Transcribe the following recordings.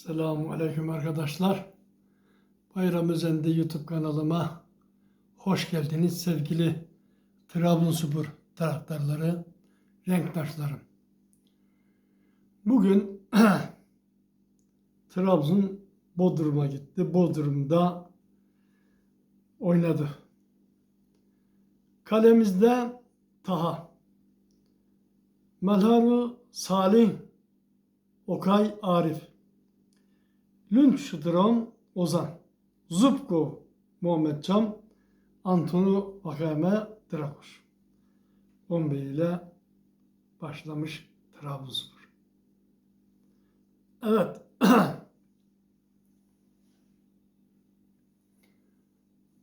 Selamun Aleyküm arkadaşlar. Bayram Özen'de YouTube kanalıma hoş geldiniz sevgili Trabzonspor taraftarları, renktaşlarım. Bugün Trabzon Bodrum'a gitti. Bodrum'da oynadı. Kalemizde Taha. Melharu Salih Okay Arif. Lundström Ozan. Zubko Muhammed Can. Antonu Vakame Drakoş. 11 ile başlamış Trabzonspor. Evet.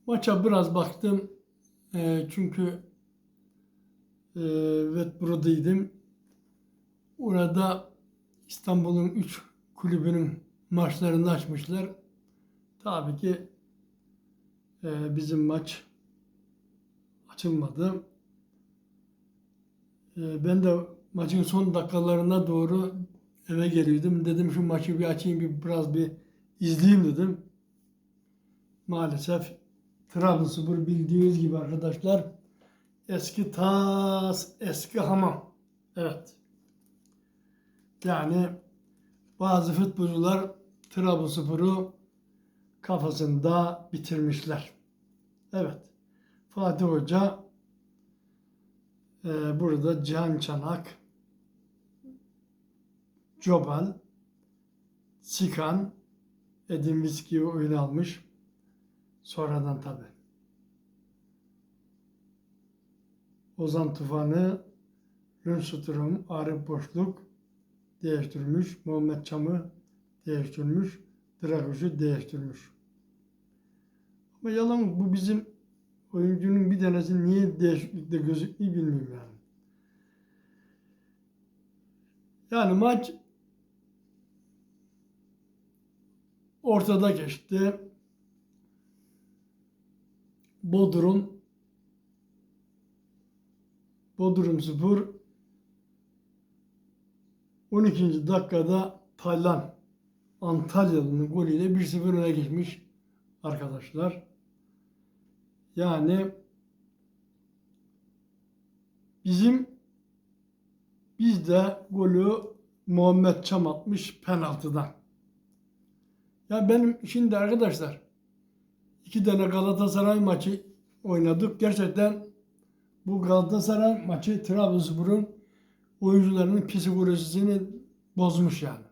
Maça biraz baktım. Eee, çünkü eee evet buradaydım. Orada İstanbul'un 3 kulübünün maçlarını açmışlar. Tabii ki eee, bizim maç açılmadı. Eee, ben de maçın son dakikalarına doğru eve geliyordum. Dedim şu maçı bir açayım bir biraz bir izleyeyim dedim. Maalesef Trabzonspor bildiğiniz gibi arkadaşlar eski tas, eski hamam. Evet. Yani bazı futbolcular Trabzonspor'u kafasında bitirmişler. Evet. Fatih Hoca e, burada Can Çanak, Cobal, Sikan, Edin Viski'yi oyuna almış. Sonradan tabi. Ozan Tufan'ı Lünsuturum, Arif Boşluk değiştirmiş. Muhammed Çam'ı değiştirmiş. Draguş'u değiştirmiş. Ama yalan bu bizim oyuncunun bir tanesi niye değişiklikte gözüktüğü bilmiyorum yani. Yani maç ortada geçti. Bodrum Bodrum Spor 12. dakikada Taylan Antalyalı'nın golüyle 1-0 öne geçmiş arkadaşlar. Yani bizim biz de golü Muhammed Çam atmış penaltıdan. Ya benim şimdi arkadaşlar iki tane Galatasaray maçı oynadık. Gerçekten bu Galatasaray maçı Trabzonspor'un oyuncularının psikolojisini bozmuş yani.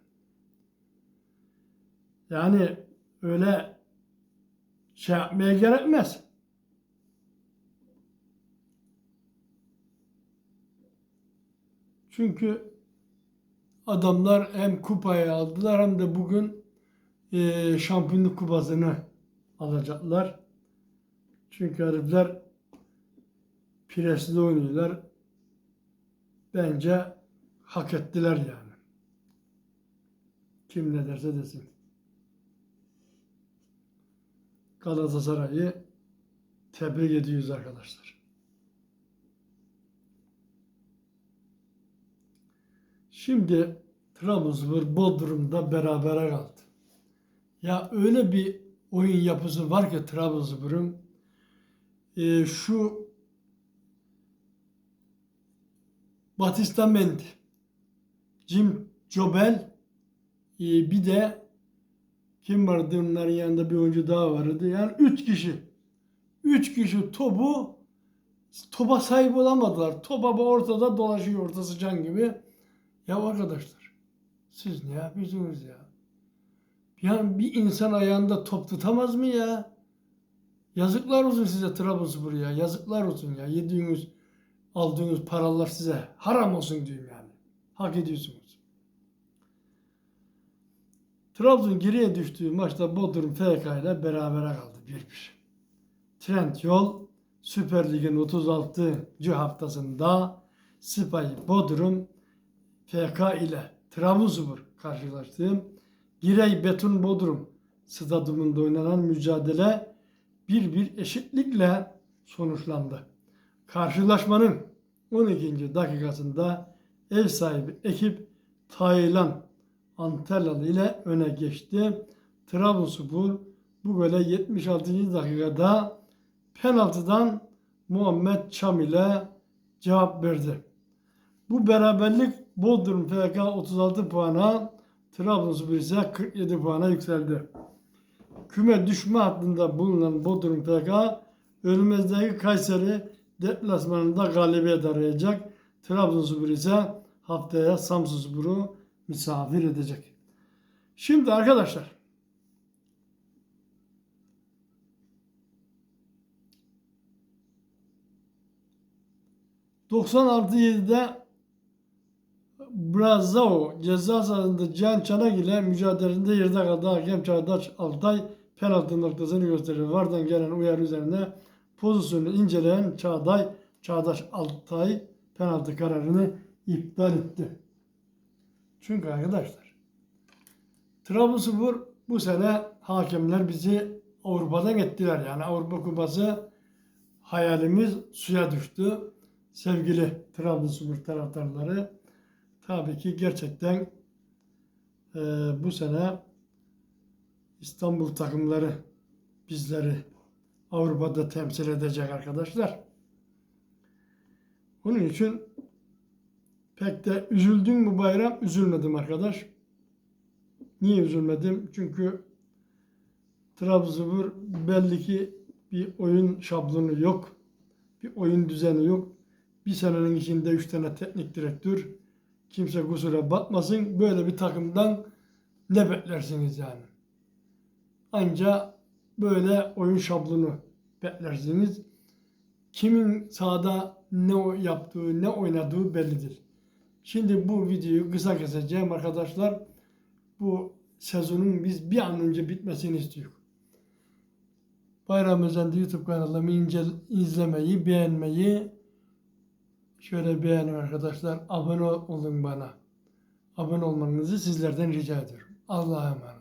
Yani öyle şey yapmaya gerekmez. Çünkü adamlar hem kupayı aldılar hem de bugün eee şampiyonluk kupasını alacaklar. Çünkü herifler presli oynuyorlar. Bence hak ettiler yani. Kim ne derse desin. Galatasaray'ı tebrik ediyoruz arkadaşlar. Şimdi Trabzonspor Bodrum'da berabere kaldı. Ya öyle bir oyun yapısı var ki Trabzonspor'un e, şu Batista Mendy, Jim Jobel, e, bir de kim vardı onların yanında bir oyuncu daha vardı. Yani üç kişi. Üç kişi topu topa sahip olamadılar. Topa ortada dolaşıyor ortası can gibi. Ya arkadaşlar siz ne yapıyorsunuz ya? Yani bir insan ayağında top tutamaz mı ya? Yazıklar olsun size Trabzonspor ya. Yazıklar olsun ya. Yediğiniz, aldığınız paralar size haram olsun diyeyim yani. Hak ediyorsunuz. Trabzon geriye düştüğü maçta Bodrum FK ile berabere kaldı 1-1. Trend Yol Süper Lig'in 36. haftasında Sipahi Bodrum FK ile Trabzonspor karşılaştı. Girey Beton Bodrum stadımında oynanan mücadele 1-1 eşitlikle sonuçlandı. Karşılaşmanın 12. dakikasında ev sahibi ekip Taylan Antalyalı ile öne geçti. Trabzonspor bu gole 76. dakikada penaltıdan Muhammed Çam ile cevap verdi. Bu beraberlik Bodrum FK 36 puana, Trabzonspor ise 47 puana yükseldi. Küme düşme hattında bulunan Bodrum FK önümüzdeki Kayseri deplasmanında galibiyet arayacak. Trabzonspor ise haftaya Samsunspor'u misafir edecek. Şimdi arkadaşlar ...96-7'de... Brazao ceza sahasında Can Çanak ile mücadelesinde yerde kaldı. Hakem Çağdaş Altay penaltı noktasını gösterir. Vardan gelen uyarı üzerine pozisyonu inceleyen Çağday, Çağdaş Altay penaltı kararını iptal etti. Çünkü arkadaşlar Trabzonspor bu sene hakemler bizi Avrupa'dan ettiler. Yani Avrupa Kupası hayalimiz suya düştü. Sevgili Trabzonspor taraftarları tabii ki gerçekten e, bu sene İstanbul takımları bizleri Avrupa'da temsil edecek arkadaşlar. Onun için pek de üzüldüm mü bayram? Üzülmedim arkadaş. Niye üzülmedim? Çünkü Trabzonspor belli ki bir oyun şablonu yok. Bir oyun düzeni yok. Bir senenin içinde üç tane teknik direktör. Kimse kusura bakmasın. Böyle bir takımdan ne beklersiniz yani? Anca böyle oyun şablonu beklersiniz. Kimin sahada ne yaptığı, ne oynadığı bellidir. Şimdi bu videoyu kısa keseceğim arkadaşlar. Bu sezonun biz bir an önce bitmesini istiyoruz. Bayram Özendi YouTube kanalımı ince, izlemeyi, beğenmeyi şöyle beğenin arkadaşlar. Abone olun bana. Abone olmanızı sizlerden rica ediyorum. Allah'a emanet.